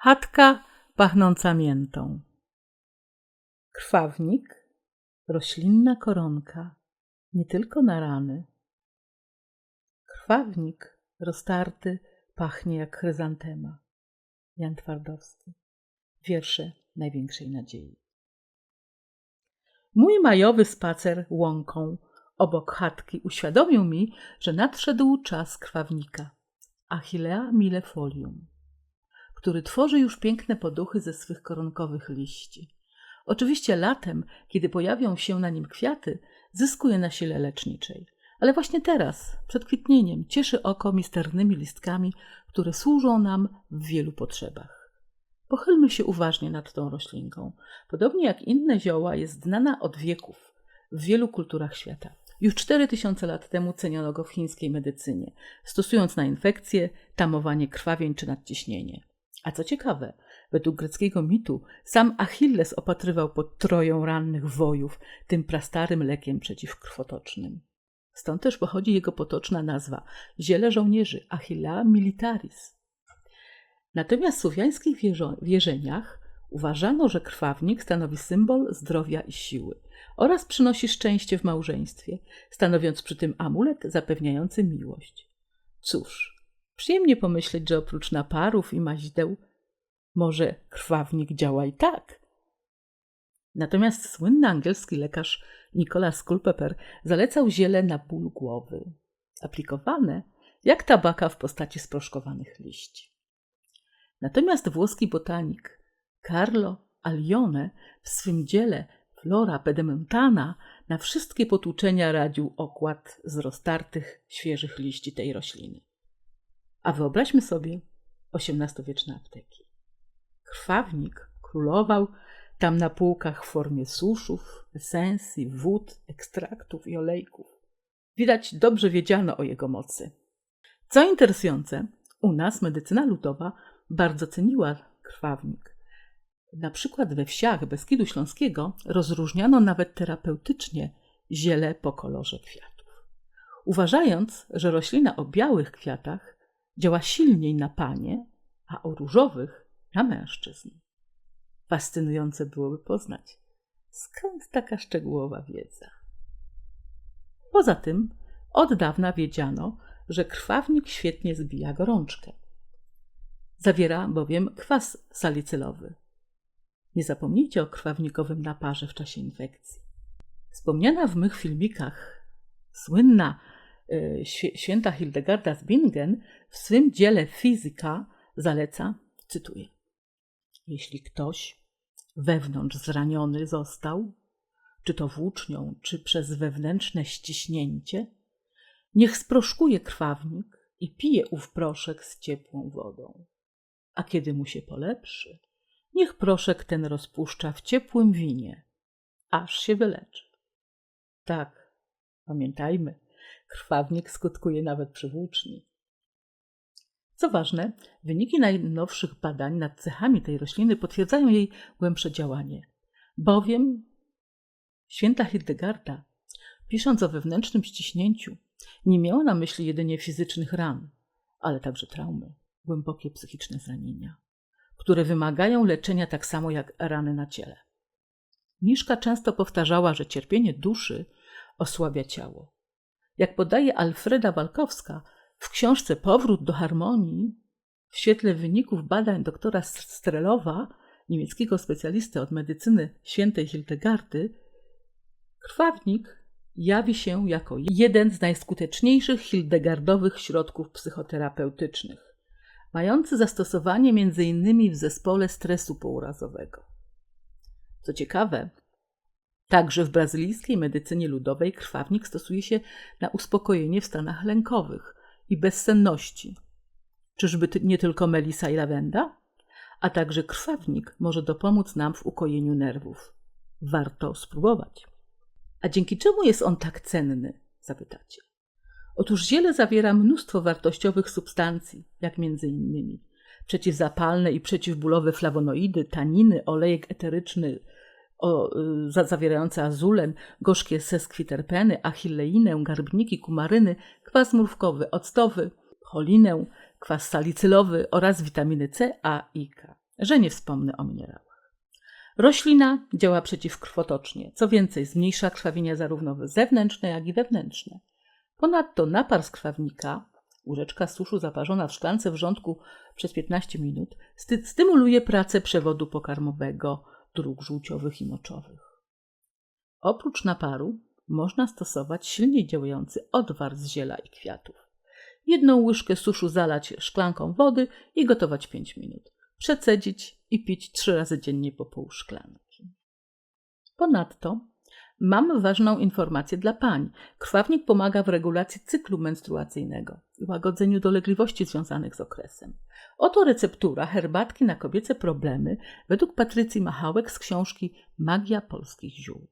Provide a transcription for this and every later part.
Chatka pachnąca miętą. Krwawnik, roślinna koronka, nie tylko na rany. Krwawnik roztarty pachnie jak chryzantema. Jan Twardowski. Wiersze największej nadziei. Mój majowy spacer łąką obok chatki uświadomił mi, że nadszedł czas krwawnika. Achillea millefolium który tworzy już piękne poduchy ze swych koronkowych liści. Oczywiście latem, kiedy pojawią się na nim kwiaty, zyskuje na sile leczniczej. Ale właśnie teraz, przed kwitnieniem, cieszy oko misternymi listkami, które służą nam w wielu potrzebach. Pochylmy się uważnie nad tą roślinką. Podobnie jak inne zioła, jest znana od wieków w wielu kulturach świata. Już 4000 lat temu ceniono go w chińskiej medycynie, stosując na infekcje, tamowanie krwawień czy nadciśnienie. A co ciekawe, według greckiego mitu sam Achilles opatrywał pod troją rannych wojów tym prastarym lekiem przeciwkrwotocznym. Stąd też pochodzi jego potoczna nazwa ziele żołnierzy Achillea militaris. Natomiast w słowiańskich wierzeniach uważano, że krwawnik stanowi symbol zdrowia i siły oraz przynosi szczęście w małżeństwie, stanowiąc przy tym amulet zapewniający miłość. Cóż, Przyjemnie pomyśleć, że oprócz naparów i maźdeł, może krwawnik działa i tak. Natomiast słynny angielski lekarz Nicholas Culpeper zalecał ziele na ból głowy, aplikowane jak tabaka w postaci sproszkowanych liści. Natomiast włoski botanik Carlo Alione w swym dziele Flora pedemontana na wszystkie potłuczenia radził okład z roztartych, świeżych liści tej rośliny. A wyobraźmy sobie XVIII-wieczne apteki. Krwawnik królował tam na półkach w formie suszów, esensji, wód, ekstraktów i olejków. Widać, dobrze wiedziano o jego mocy. Co interesujące, u nas medycyna ludowa bardzo ceniła krwawnik. Na przykład we wsiach Beskidu Śląskiego rozróżniano nawet terapeutycznie ziele po kolorze kwiatów. Uważając, że roślina o białych kwiatach działa silniej na panie, a o różowych na mężczyzn. Fascynujące byłoby poznać, skąd taka szczegółowa wiedza. Poza tym, od dawna wiedziano, że krwawnik świetnie zbija gorączkę. Zawiera bowiem kwas salicylowy. Nie zapomnijcie o krwawnikowym naparze w czasie infekcji. Wspomniana w mych filmikach słynna święta Hildegarda z Bingen w swym dziele Fizyka zaleca, cytuję: Jeśli ktoś wewnątrz zraniony został, czy to włócznią, czy przez wewnętrzne ściśnięcie, niech sproszkuje krwawnik i pije ów proszek z ciepłą wodą. A kiedy mu się polepszy, niech proszek ten rozpuszcza w ciepłym winie, aż się wyleczy. Tak, pamiętajmy, Krwawnik skutkuje nawet przy włóczni. Co ważne, wyniki najnowszych badań nad cechami tej rośliny potwierdzają jej głębsze działanie, bowiem święta Hildegarda, pisząc o wewnętrznym ściśnięciu, nie miała na myśli jedynie fizycznych ran, ale także traumy, głębokie psychiczne zranienia, które wymagają leczenia tak samo jak rany na ciele. Miszka często powtarzała, że cierpienie duszy osłabia ciało. Jak podaje Alfreda Walkowska w książce Powrót do harmonii, w świetle wyników badań doktora Strelowa, niemieckiego specjalisty od medycyny świętej Hildegardy, krwawnik jawi się jako jeden z najskuteczniejszych hildegardowych środków psychoterapeutycznych, mający zastosowanie m.in. w zespole stresu pourazowego. Co ciekawe, Także w brazylijskiej medycynie ludowej krwawnik stosuje się na uspokojenie w stanach lękowych i bezsenności. Czyżby nie tylko melisa i lawenda? A także krwawnik może dopomóc nam w ukojeniu nerwów. Warto spróbować. A dzięki czemu jest on tak cenny? Zapytacie. Otóż ziele zawiera mnóstwo wartościowych substancji, jak między innymi przeciwzapalne i przeciwbólowe flawonoidy, taniny, olejek eteryczny, o, y, zawierające azulen, gorzkie seskwiterpeny, achilleinę, garbniki, kumaryny, kwas mrówkowy, octowy, cholinę, kwas salicylowy oraz witaminy C, A i K. że nie wspomnę o minerałach. Roślina działa przeciwkrwotocznie, co więcej, zmniejsza krwawienia zarówno zewnętrzne, jak i wewnętrzne. Ponadto napar z krwawnika, łyżeczka suszu zaparzona w szklance wrzątku przez 15 minut, sty stymuluje pracę przewodu pokarmowego, dróg żółciowych i moczowych. Oprócz naparu można stosować silniej działający odwar z ziela i kwiatów. Jedną łyżkę suszu zalać szklanką wody i gotować 5 minut. Przecedzić i pić 3 razy dziennie po pół szklanki. Ponadto mam ważną informację dla pań. Krwawnik pomaga w regulacji cyklu menstruacyjnego i łagodzeniu dolegliwości związanych z okresem. Oto receptura herbatki na kobiece problemy według Patrycji Machałek z książki Magia polskich ziół.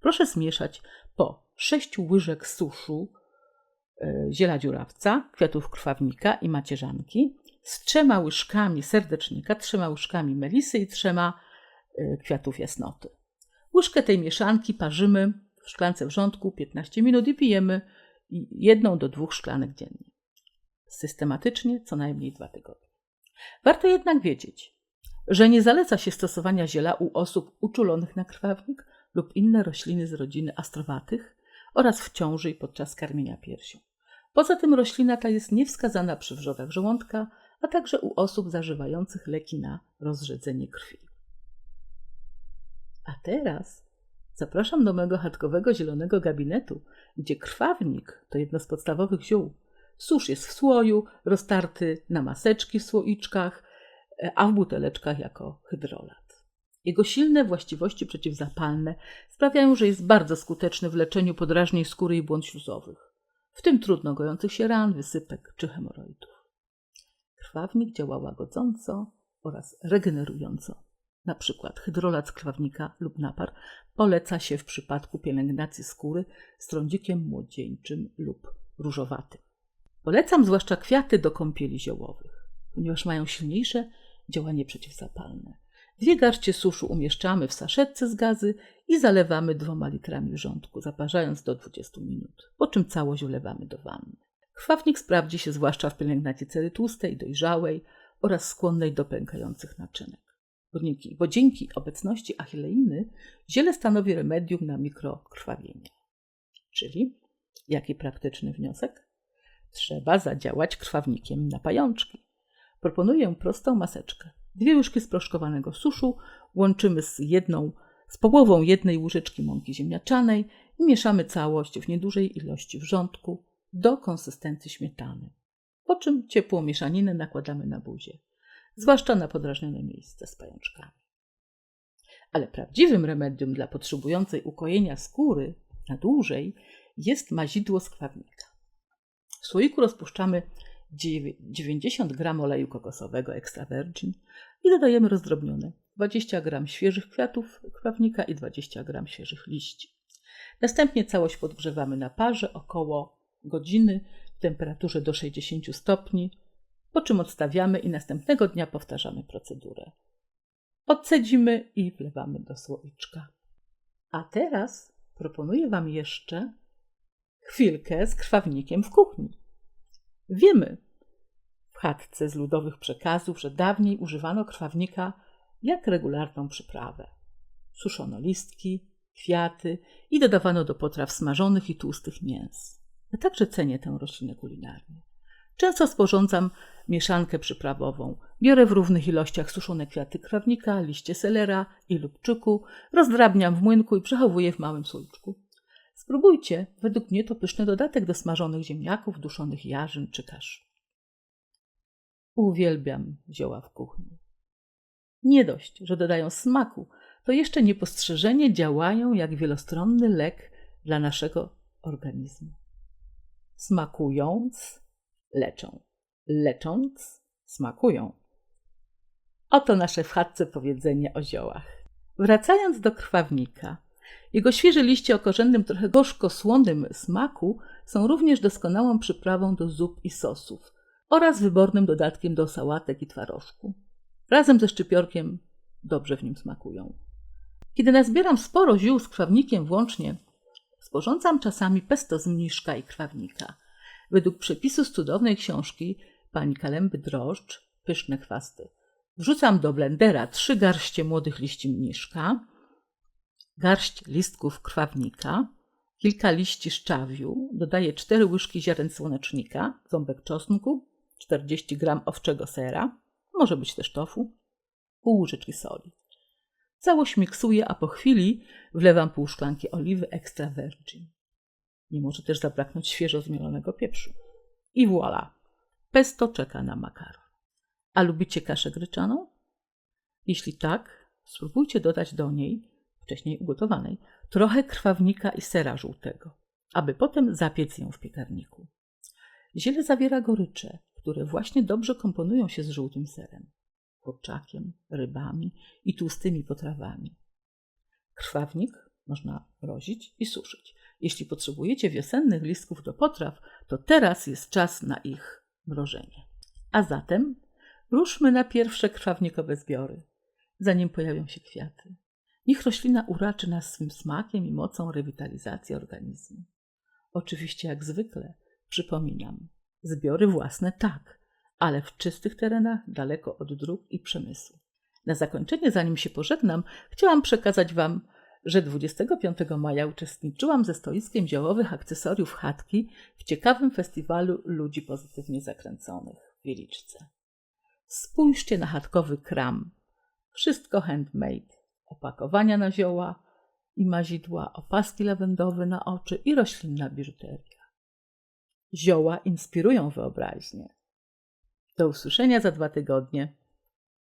Proszę zmieszać po 6 łyżek suszu e, ziela dziurawca, kwiatów krwawnika i macierzanki z trzema łyżkami serdecznika, trzema łyżkami melisy i trzema e, kwiatów jasnoty. Łyżkę tej mieszanki parzymy w szklance wrzątku 15 minut i pijemy jedną do dwóch szklanek dziennie. Systematycznie co najmniej dwa tygodnie. Warto jednak wiedzieć, że nie zaleca się stosowania ziela u osób uczulonych na krwawnik lub inne rośliny z rodziny astrowatych oraz w ciąży i podczas karmienia piersią. Poza tym roślina ta jest niewskazana przy wrzodach żołądka, a także u osób zażywających leki na rozrzedzenie krwi. A teraz zapraszam do mojego chatkowego zielonego gabinetu, gdzie krwawnik to jedno z podstawowych ziół. Susz jest w słoju, roztarty na maseczki w słoiczkach, a w buteleczkach jako hydrolat. Jego silne właściwości przeciwzapalne sprawiają, że jest bardzo skuteczny w leczeniu podrażnień skóry i błąd śluzowych, w tym trudno gojących się ran, wysypek czy hemoroidów. Krwawnik działa łagodząco oraz regenerująco. Przykład hydrolat z krwawnika lub napar poleca się w przypadku pielęgnacji skóry z trądzikiem młodzieńczym lub różowatym. Polecam zwłaszcza kwiaty do kąpieli ziołowych, ponieważ mają silniejsze działanie przeciwzapalne. Dwie garście suszu umieszczamy w saszetce z gazy i zalewamy dwoma litrami wrzątku, zaparzając do 20 minut, po czym całość wlewamy do wanny. Krwawnik sprawdzi się zwłaszcza w pielęgnacji cery tłustej, dojrzałej oraz skłonnej do pękających naczynek. Bo dzięki obecności achilleiny ziele stanowi remedium na mikrokrwawienie. Czyli jaki praktyczny wniosek? Trzeba zadziałać krwawnikiem na pajączki. Proponuję prostą maseczkę. Dwie łyżki sproszkowanego suszu łączymy z jedną, z połową jednej łyżeczki mąki ziemniaczanej i mieszamy całość w niedużej ilości wrzątku do konsystencji śmietany. Po czym ciepłą mieszaninę nakładamy na buzię, zwłaszcza na podrażnione miejsce z pajączkami. Ale prawdziwym remedium dla potrzebującej ukojenia skóry na dłużej jest mazidło z krwawnika. W słoiku rozpuszczamy 90 g oleju kokosowego extra virgin i dodajemy rozdrobnione 20 g świeżych kwiatów krwawnika i 20 g świeżych liści. Następnie całość podgrzewamy na parze około godziny w temperaturze do 60 stopni, po czym odstawiamy i następnego dnia powtarzamy procedurę. Odcedzimy i wlewamy do słoiczka. A teraz proponuję Wam jeszcze chwilkę z krwawnikiem w kuchni. Wiemy w chatce z ludowych przekazów, że dawniej używano krwawnika jak regularną przyprawę. Suszono listki, kwiaty i dodawano do potraw smażonych i tłustych mięs. Ja także cenię tę roślinę kulinarnie. Często sporządzam mieszankę przyprawową. Biorę w równych ilościach suszone kwiaty krawnika, liście selera i lubczyku, rozdrabniam w młynku i przechowuję w małym słoiczku. Spróbujcie, według mnie to pyszny dodatek do smażonych ziemniaków, duszonych jarzyn czy kasz. Uwielbiam zioła w kuchni. Nie dość, że dodają smaku, to jeszcze niepostrzeżenie działają jak wielostronny lek dla naszego organizmu. Smakując, leczą. Lecząc, smakują. Oto nasze w chatce powiedzenie o ziołach. Wracając do krwawnika, jego świeże liście o korzennym, trochę gorzko-słonym smaku są również doskonałą przyprawą do zup i sosów oraz wybornym dodatkiem do sałatek i twarożku. Razem ze szczypiorkiem dobrze w nim smakują. Kiedy nazbieram sporo ziół z krwawnikiem włącznie, sporządzam czasami pesto z mniszka i krwawnika. Według przepisu z cudownej książki pani Kalemby Drożdż, pyszne chwasty, Wrzucam do blendera trzy garście młodych liści mniszka, garść listków krwawnika, kilka liści szczawiu, dodaję cztery łyżki ziaren słonecznika, ząbek czosnku, 40 gram owczego sera, może być też tofu, pół łyżeczki soli. Całość miksuję, a po chwili wlewam pół szklanki oliwy extra virgin. Nie może też zabraknąć świeżo zmielonego pieprzu. I voilà! Pesto czeka na makaron. A lubicie kaszę gryczaną? Jeśli tak, spróbujcie dodać do niej, wcześniej ugotowanej, trochę krwawnika i sera żółtego, aby potem zapiec ją w piekarniku. Ziele zawiera gorycze, które właśnie dobrze komponują się z żółtym serem, kurczakiem, rybami i tłustymi potrawami. Krwawnik można mrozić i suszyć. Jeśli potrzebujecie wiosennych listków do potraw, to teraz jest czas na ich mrożenie. A zatem ruszmy na pierwsze krwawnikowe zbiory, zanim pojawią się kwiaty. Niech roślina uraczy nas swym smakiem i mocą rewitalizacji organizmu. Oczywiście, jak zwykle, przypominam, zbiory własne tak, ale w czystych terenach, daleko od dróg i przemysłu. Na zakończenie, zanim się pożegnam, chciałam przekazać Wam, że 25 maja uczestniczyłam ze stoiskiem działowych akcesoriów chatki w ciekawym festiwalu ludzi pozytywnie zakręconych w Wieliczce. Spójrzcie na chatkowy kram. Wszystko handmade. Opakowania na zioła i mazidła, opaski lawendowe na oczy i roślinna biżuteria. Zioła inspirują wyobraźnię. Do usłyszenia za dwa tygodnie.